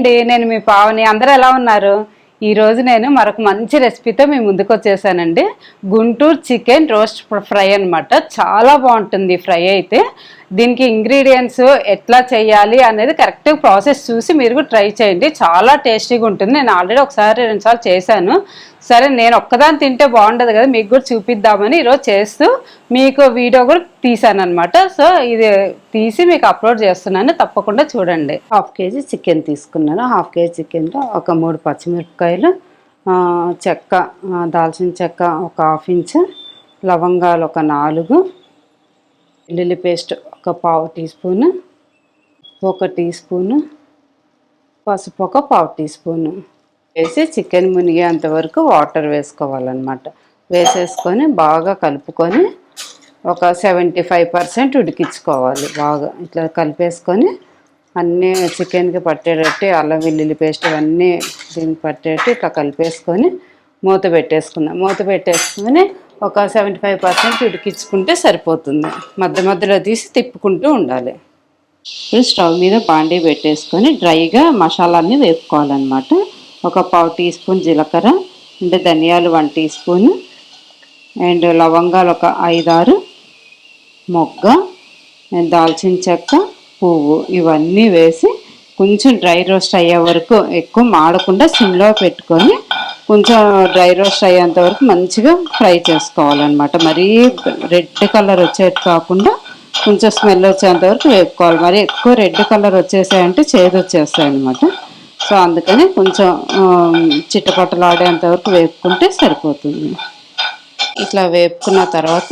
అండి నేను మీ పావని. అందరూ ఎలా ఉన్నారు? ఈరోజు నేను మరొక మంచి రెసిపీతో మీ ముందుకు వచ్చేసానండి. గుంటూరు చికెన్ రోస్ట్ ఫ్రై అన్నమాట. చాలా బాగుంటుంది ఫ్రై అయితే. దీనికి ఇంగ్రీడియంట్స్ ఎట్లా చేయాలి అనేది కరెక్ట్ ప్రాసెస్ చూసి మీరు కూడా ట్రై చేయండి. చాలా టేస్టీగా ఉంటుంది. నేను ఆల్రెడీ ఒకసారి రెండుసార్లు చేశాను. సరే నేను ఒక్కదాన్ని తింటే బాగుండదు కదా మీకు కూడా చూపిద్దామని ఈరోజు చేస్తూ మీకు వీడియో కూడా తీసాను అనమాట సో ఇది తీసి మీకు అప్లోడ్ చేస్తున్నాను తప్పకుండా చూడండి. హాఫ్ కేజీ చికెన్ తీసుకున్నాను. హాఫ్ కేజీ చికెన్లో ఒక మూడు పచ్చిమిరపకాయలు చెక్క దాల్చిన చెక్క ఒక హాఫ్ ఇంచ్ లవంగాలు ఒక నాలుగు వెల్లుల్లి పేస్ట్ ఒక పావు టీ స్పూను ఒక టీ స్పూను పసుపు ఒక పావు టీ స్పూను. వేసి చికెన్ మునిగేంత వరకు వాటర్ వేసుకోవాలన్నమాట. వేసేసుకొని బాగా కలుపుకొని ఒక సెవెంటీ ఫైవ్ పర్సెంట్ ఉడికించుకోవాలి బాగా. ఇట్లా కలిపేసుకొని అన్నీ చికెన్కి పట్టేటట్టు అల్లం వెల్లుల్లి పేస్ట్ అన్నీ దీనికి పట్టేటట్టు ఇట్లా కలిపేసుకొని మూత పెట్టేసుకుందాం. మూత పెట్టేసుకొని ఒక సెవెంటీ ఫైవ్ పర్సెంట్ ఉడికించుకుంటే సరిపోతుంది. మధ్య మధ్యలో తీసి తిప్పుకుంటూ ఉండాలి. ఇప్పుడు స్టవ్ మీద బాండీ పెట్టేసుకొని డ్రైగా మసాలాన్ని వేపుకోవాలన్నమాట. ఒక పావు టీ స్పూన్ జీలకర్ర అంటే ధనియాలు వన్ టీ స్పూన్ అండ్ లవంగాలు ఒక ఐదారు మొగ్గ అండ్ దాల్చిన చెక్క పువ్వు ఇవన్నీ వేసి కొంచెం డ్రై రోస్ట్ అయ్యే వరకు ఎక్కువ మాడకుండా సిమ్లో పెట్టుకొని కొంచెం డ్రై రోస్ట్ అయ్యేంత వరకు మంచిగా ఫ్రై చేసుకోవాలన్నమాట. మరీ రెడ్ కలర్ వచ్చేది కాకుండా కొంచెం స్మెల్ వచ్చేంత వరకు వేపుకోవాలి. మరి ఎక్కువ రెడ్ కలర్ వచ్చేసాయంటే చేదు వచ్చేస్తాయి అనమాట సో అందుకని కొంచెం ఆ, చిట్టపట్టలాడేంత వరకు వేపుకుంటే సరిపోతుంది. ఇట్లా వేపుకున్న తర్వాత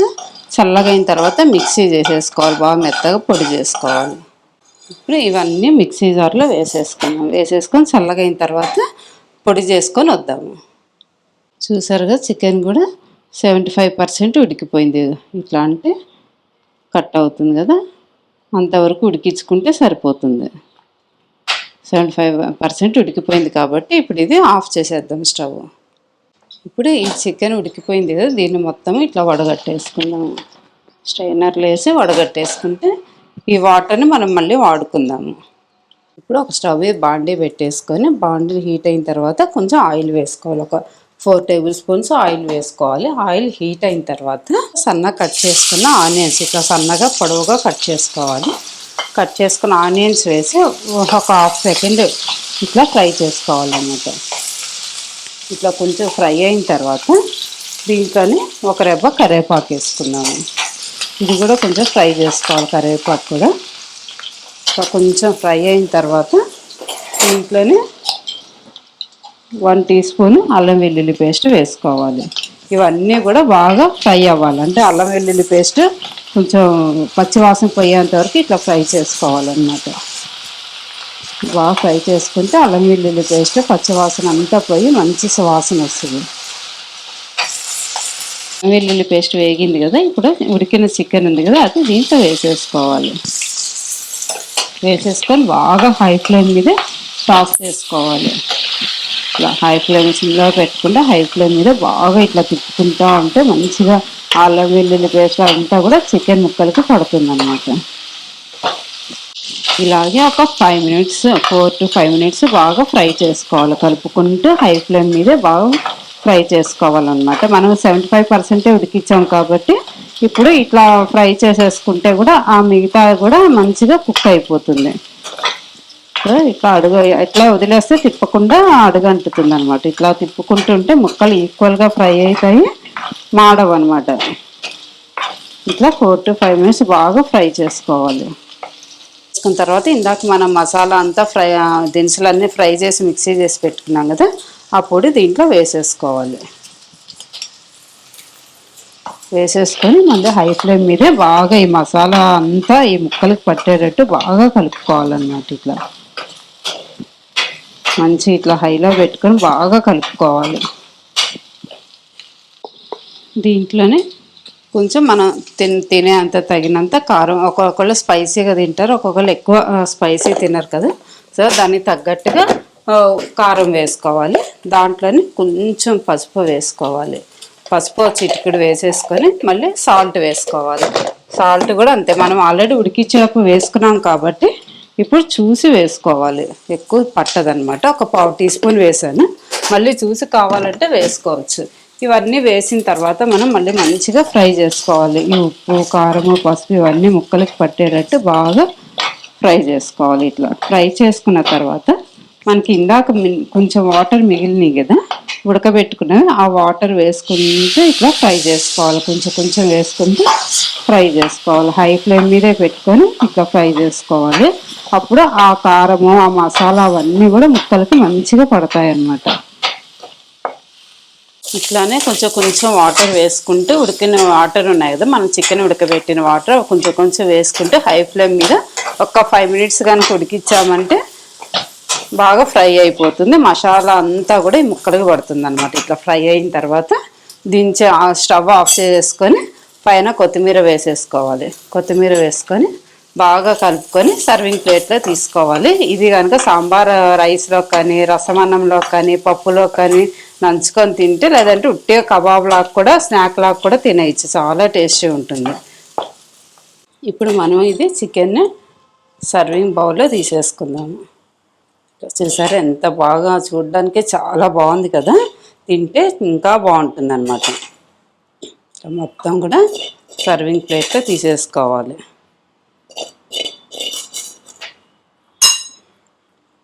చల్లగా అయిన తర్వాత మిక్సీ చేసేసుకోవాలి. బాగా మెత్తగా పొడి చేసుకోవాలి. ఇప్పుడు ఇవన్నీ మిక్సీ జార్లో వేసేసుకున్నాం వేసేసుకొని చల్లగా అయిన తర్వాత పొడి చేసుకొని వద్దాము చూసారుగా చికెన్ కూడా సెవెంటీ ఫైవ్ పర్సెంట్ ఉడికిపోయింది. ఇట్లా అంటే కట్ అవుతుంది కదా. అంతవరకు ఉడికించుకుంటే సరిపోతుంది. సెవెంటీ ఫైవ్ పర్సెంట్ ఉడికిపోయింది కాబట్టి ఇప్పుడు ఇది ఆఫ్ చేసేద్దాం స్టవ్. ఇప్పుడు ఈ చికెన్ ఉడికిపోయింది కదా దీన్ని మొత్తం ఇట్లా వడగట్టేసుకుందాము స్ట్రైనర్లు వేసి వడగట్టేసుకుంటే ఈ వాటర్ని మనం మళ్ళీ వాడుకుందాము ఇప్పుడు ఒక స్టవ్ బాండీ పెట్టేసుకొని బాండీ హీట్ అయిన తర్వాత కొంచెం ఆయిల్ వేసుకోవాలి. ఒక ఫోర్ టేబుల్ స్పూన్స్ ఆయిల్ వేసుకోవాలి. ఆయిల్ హీట్ అయిన తర్వాత సన్నగా కట్ చేసుకున్న ఆనియన్స్ ఇట్లా సన్నగా పొడవుగా కట్ చేసుకోవాలి. కట్ చేసుకున్న ఆనియన్స్ వేసి ఒక హాఫ్ సెకండ్ ఇట్లా ఫ్రై చేసుకోవాలన్నమాట. ఇట్లా కొంచెం ఫ్రై అయిన తర్వాత దీంట్లోనే ఒక రెబ్బ కరివేపాకు వేసుకున్నాము ఇది కూడా కొంచెం ఫ్రై చేసుకోవాలి కరివేపాకు కూడా. ఇట్లా కొంచెం ఫ్రై అయిన తర్వాత దీంట్లోనే వన్ టీ స్పూన్ అల్లం వెల్లుల్లి పేస్ట్ వేసుకోవాలి. ఇవన్నీ కూడా బాగా ఫ్రై అవ్వాలి. అంటే అల్లం వెల్లుల్లి పేస్ట్ కొంచెం పచ్చివాసన పోయేంత వరకు ఇట్లా ఫ్రై చేసుకోవాలన్నమాట. బాగా ఫ్రై చేసుకుంటే అల్లం వెల్లుల్లి పేస్ట్ పచ్చివాసన అంతా పోయి మంచి సువాసన వస్తుంది. వెల్లుల్లి పేస్ట్ వేగింది కదా ఇప్పుడు ఉడికిన చికెన్ ఉంది కదా అది దీంట్లో వేసేసుకోవాలి. వేసేసుకొని బాగా హై ఫ్లేమ్ మీద టాప్ చేసుకోవాలి. ఇట్లా హై ఫ్లేమ్ సిమ్లో పెట్టుకుంటే హై ఫ్లేమ్ మీద బాగా ఇట్లా తిప్పుకుంటా ఉంటే మంచిగా అల్లం వెల్లుల్లి పేస్ట్ అంతా కూడా చికెన్ ముక్కలకి పడుతుంది అనమాట ఇలాగే ఒక five minutes four to five minutes బాగా ఫ్రై చేసుకోవాలి. కలుపుకుంటూ హై ఫ్లేమ్ మీదే బాగా ఫ్రై చేసుకోవాలన్నమాట. మనం సెవెంటీ ఫైవ్ పర్సెంటే ఉడికిచ్చాం కాబట్టి ఇప్పుడు ఇట్లా ఫ్రై చేసేసుకుంటే కూడా ఆ మిగతా కూడా మంచిగా కుక్ అయిపోతుంది. ఇట్లా అడుగు ఇట్లా వదిలేస్తే తిప్పకుండా అడుగు అంటుతుంది అనమాట ఇట్లా తిప్పుకుంటుంటే ముక్కలు ఈక్వల్గా ఫ్రై అవుతాయి. మాడవు అనమాట ఇట్లా ఫోర్ టు ఫైవ్ మినిట్స్ బాగా ఫ్రై చేసుకోవాలి. చేసుకున్న తర్వాత ఇందాక మనం మసాలా అంతా ఫ్రై దినుసులన్నీ ఫ్రై చేసి మిక్సీ చేసి పెట్టుకున్నాం కదా ఆ పొడి దీంట్లో వేసేసుకోవాలి. వేసేసుకొని మళ్ళీ హై ఫ్లేమ్ మీదే బాగా ఈ మసాలా అంతా ఈ ముక్కలకు పట్టేటట్టు బాగా కలుపుకోవాలన్నమాట ఇట్లా. మంచి ఇట్లా హైలో పెట్టుకొని బాగా కలుపుకోవాలి. దీంట్లోనే కొంచెం మనం తిన్ తినే అంత తగినంత కారం ఒక్కొక్కళ్ళు స్పైసీగా తింటారు ఒక్కొక్కళ్ళు ఎక్కువ స్పైసీ తినరు కదా. సో దానికి తగ్గట్టుగా కారం వేసుకోవాలి. దాంట్లోనే కొంచెం పసుపు వేసుకోవాలి. పసుపు చిటికెడు వేసేసుకొని మళ్ళీ సాల్ట్ వేసుకోవాలి. సాల్ట్ కూడా అంతే. మనం ఆల్రెడీ ఉడికించినప్పుడు వేసుకున్నాం కాబట్టి ఇప్పుడు చూసి వేసుకోవాలి. ఎక్కువ పట్టదనమాట. ఒక పావు టీ స్పూన్ వేసాను. మళ్ళీ చూసి కావాలంటే వేసుకోవచ్చు. ఇవన్నీ వేసిన తర్వాత మనం మళ్ళీ మంచిగా ఫ్రై చేసుకోవాలి. ఈ ఉప్పు కారము పసుపు ఇవన్నీ ముక్కలకి పట్టేటట్టు బాగా ఫ్రై చేసుకోవాలి ఇట్లా. ఫ్రై చేసుకున్న తర్వాత మనకి ఇందాక కొంచెం వాటర్ మిగిలినాయి కదా ఉడకబెట్టుకున్నవి ఆ వాటర్ వేసుకుంటూ ఇట్లా ఫ్రై చేసుకోవాలి. కొంచెం కొంచెం వేసుకుంటూ ఫ్రై చేసుకోవాలి. హై ఫ్లేమ్ మీదే పెట్టుకొని ఇట్లా ఫ్రై చేసుకోవాలి. అప్పుడు ఆ కారము ఆ మసాలా అవన్నీ కూడా ముక్కలకి మంచిగా పడతాయి అన్నమాట ఇట్లానే కొంచెం కొంచెం వాటర్ వేసుకుంటూ ఉడికిన వాటర్ ఉన్నాయి కదా మనం చికెన్ ఉడకబెట్టిన వాటర్ కొంచెం కొంచెం వేసుకుంటూ హై ఫ్లేమ్ మీద ఒక ఫైవ్ మినిట్స్ కనుక ఉడికించామంటే బాగా ఫ్రై అయిపోతుంది. మసాలా అంతా కూడా ఈ ముక్కలకు పడుతుంది అనమాట ఇట్లా ఫ్రై అయిన తర్వాత దించి స్టవ్ ఆఫ్ చేసుకొని పైన కొత్తిమీర వేసేసుకోవాలి. కొత్తిమీర వేసుకొని బాగా కలుపుకొని సర్వింగ్ ప్లేట్లో తీసుకోవాలి. ఇది కనుక సాంబార్ రైస్లో కానీ రసమన్నంలో కానీ పప్పులో కానీ నంచుకొని తింటే లేదంటే ఉట్టిగా కబాబ్ లాగా కూడా స్నాక్ లాగా కూడా తినేయచ్చు. చాలా టేస్టీ ఉంటుంది. ఇప్పుడు మనం ఇది చికెన్ని సర్వింగ్ బౌల్లో తీసేసుకుందాము. చూసారు ఎంత బాగా చూడడానికి చాలా బాగుంది కదా. తింటే ఇంకా బాగుంటుంది అనమాట మొత్తం కూడా సర్వింగ్ ప్లేట్లో తీసేసుకోవాలి.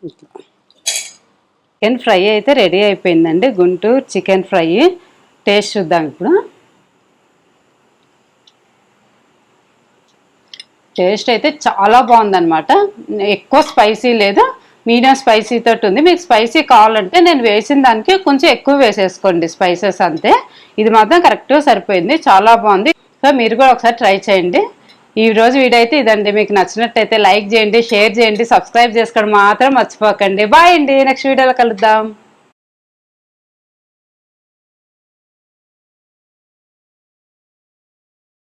ఇట్లా. చికెన్ ఫ్రై అయితే రెడీ అయిపోయిందండి. Guntur chicken fry. టేస్ట్ చూద్దాం ఇప్పుడు. టేస్ట్ అయితే చాలా బాగుందన్నమాట. ఎక్కువ స్పైసీ లేదు. మీడియం స్పైసీ తోటి ఉంది. మీకు స్పైసీ కావాలంటే నేను వేసిన దానికి కొంచెం ఎక్కువ వేసేసుకోండి స్పైసెస్ అంతే. ఇది మాత్రం కరెక్ట్గా సరిపోయింది. చాలా బాగుంది. సో మీరు కూడా ఒకసారి ట్రై చేయండి. ఈ రోజు వీడియో అయితే ఇదండి. మీకు నచ్చినట్టయితే లైక్ చేయండి షేర్ చేయండి సబ్స్క్రైబ్ చేసుకోవడం మాత్రం మర్చిపోకండి. బాయ్ అండి. నెక్స్ట్ వీడియోలో కలుద్దాం.